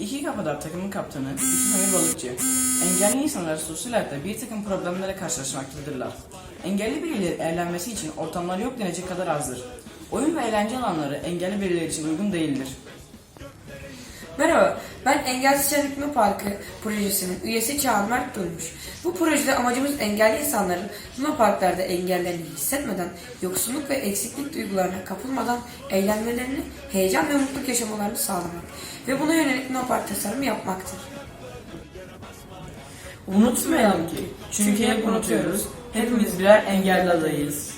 İki Kapıdar takımın kaptanı Emir Balıkçı. Engelli insanlar sosyal hayatta bir takım problemlerle karşılaşmaktadırlar. Engelli birileri eğlenmesi için ortamlar yok denecek kadar azdır. Oyun ve eğlence alanları engelli birileri için uygun değildir. Merhaba, ben Engelsiz Çalışma Parkı projesinin üyesi Çağan Mert Durmuş. Bu projede amacımız engelli insanların Luna Parklarda engellerini hissetmeden, yoksunluk ve eksiklik duygularına kapılmadan eğlenmelerini, heyecan ve mutluluk yaşamalarını sağlamak ve buna yönelik Luna Park tasarımı yapmaktır. Unutmayalım ki çünkü hep unutuyoruz. Hepimiz birer engelli adayıyız.